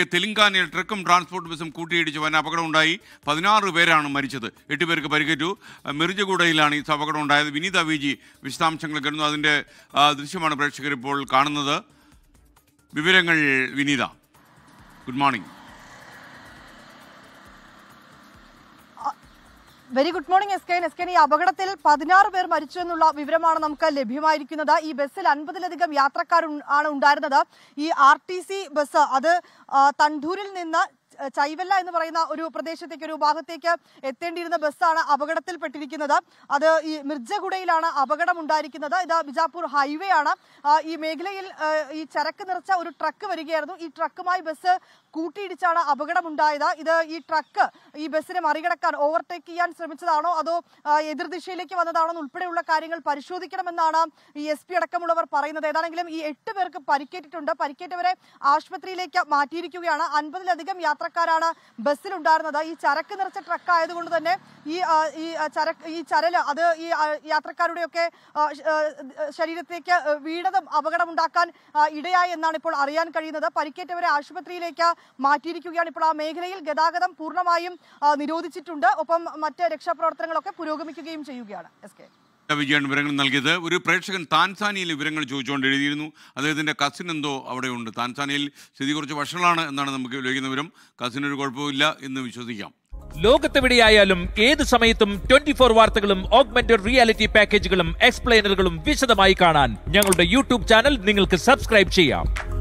തെലങ്കാനയിൽ ട്രക്കും ട്രാൻസ്പോർട്ട് ബസ്സും കൂട്ടിയിടിച്ച് വൻ അപകടമുണ്ടായി. പതിനാറ് പേരാണ് മരിച്ചത്. എട്ട് പേർക്ക് പരിക്കേറ്റു. മിർജഗൂഡയിലാണ് ഈ അപകടം ഉണ്ടായത് വിനീത വിജി വിശദാംശങ്ങൾ കരുന്നു അതിന്റെ ദൃശ്യമാണ് പ്രേക്ഷകർ ഇപ്പോൾ കാണുന്നത്. വിവരങ്ങൾ Vineetha. Good morning. Very good morning S K S K ഈ അപകടത്തിൽ പതിനാറ് പേർ മരിച്ചു എന്നുള്ള വിവരമാണ് നമുക്ക് ലഭ്യമായിരിക്കുന്നത്. ഈ ബസ്സിൽ അൻപതിലധികം യാത്രക്കാർ ആണ് ഉണ്ടായിരുന്നത്. ഈ ആർ ടി സി ബസ് അത് തണ്ടൂരിൽ നിന്ന് ചൈവല്ല എന്ന് പറയുന്ന ഒരു പ്രദേശത്തേക്ക് ഒരു ഭാഗത്തേക്ക് എത്തേണ്ടിയിരുന്ന ബസ്സാണ് അപകടത്തിൽപ്പെട്ടിരിക്കുന്നത്. അത് ഈ മിർജഗുഡയിലാണ് അപകടം ഉണ്ടായിരിക്കുന്നത് ഇത് ബിജാപൂർ ഹൈവേ ആണ്. ഈ മേഖലയിൽ ഈ ചരക്ക് നിറച്ച ഒരു ട്രക്ക് വരികയായിരുന്നു. ഈ ട്രക്കുമായി ബസ് കൂട്ടിയിടിച്ചാണ് അപകടമുണ്ടായത്. ഇത് ഈ ട്രക്ക് ഈ ബസ്സിനെ മറികടക്കാൻ ഓവർടേക്ക് ചെയ്യാൻ ശ്രമിച്ചതാണോ? അതോ എതിർദിശയിലേക്ക് വന്നതാണോ? ഉൾപ്പെടെയുള്ള കാര്യങ്ങൾ പരിശോധിക്കണമെന്നാണ് ഈ എസ് പി അടക്കമുള്ളവർ പറയുന്നത്. ഏതാണെങ്കിലും ഈ എട്ട് പേർക്ക് പരിക്കേറ്റിട്ടുണ്ട്. പരിക്കേറ്റവരെ ആശുപത്രിയിലേക്ക് മാറ്റിയിരിക്കുകയാണ്. അൻപതിലധികം യാത്രക്കാരാണ് ബസ്സിലുണ്ടായിരുന്നത്. ഈ ചരക്ക് നിറച്ച ട്രക്ക് ആയതുകൊണ്ട് തന്നെ ഈ ഈ ചരക്ക് ഈ ചരൽ അത് ഈ യാത്രക്കാരുടെയൊക്കെ ശരീരത്തേക്ക് വീണതും അപകടമുണ്ടാക്കാൻ ഇടയായി എന്നാണ് ഇപ്പോൾ അറിയാൻ കഴിയുന്നത്. പരിക്കേറ്റവരെ ആശുപത്രിയിലേക്ക് മാറ്റിയിരിക്കുകയാണ് ഇപ്പോൾ ആ മേഖലയിൽ ഗതാഗതം പൂർണമായും നിരോധിച്ചിട്ടുണ്ട്. ഒപ്പം മറ്റ് രക്ഷാപ്രവർത്തനങ്ങളൊക്കെ പുരോഗമിക്കുകയും ചെയ്യുകയാണ്. S K. വിജയാണ് വിവരങ്ങൾ നൽകിയത്. ഒരു പ്രേക്ഷകൻ താൻസാനിയയിലെ വിവരങ്ങൾ ചോദിച്ചുകൊണ്ട് എഴുതിയിരുന്നു. അദ്ദേഹത്തിന്റെ കസിൻ എന്തോ അവിടെയുണ്ട്. താൻസാനിയയിൽ സ്ഥിതി കുറച്ച് വഷളാണ് എന്നാണ് നമുക്ക് ലഭിക്കുന്ന വിവരം. കസിനൊരു കുഴപ്പമില്ല എന്ന് വിശ്വസിക്കാം. ലോകത്തെവിടെയായാലും ഏത് സമയത്തും ട്വന്റി ഫോർ വാർത്തകളും ഓഗ്മെന്റഡ് റിയാലിറ്റി പാക്കേജുകളും എക്സ്പ്ലെയിനറുകളും വിശദമായി കാണാൻ ഞങ്ങളുടെ യൂട്യൂബ് ചാനൽ നിങ്ങൾക്ക് സബ്സ്ക്രൈബ് ചെയ്യാം.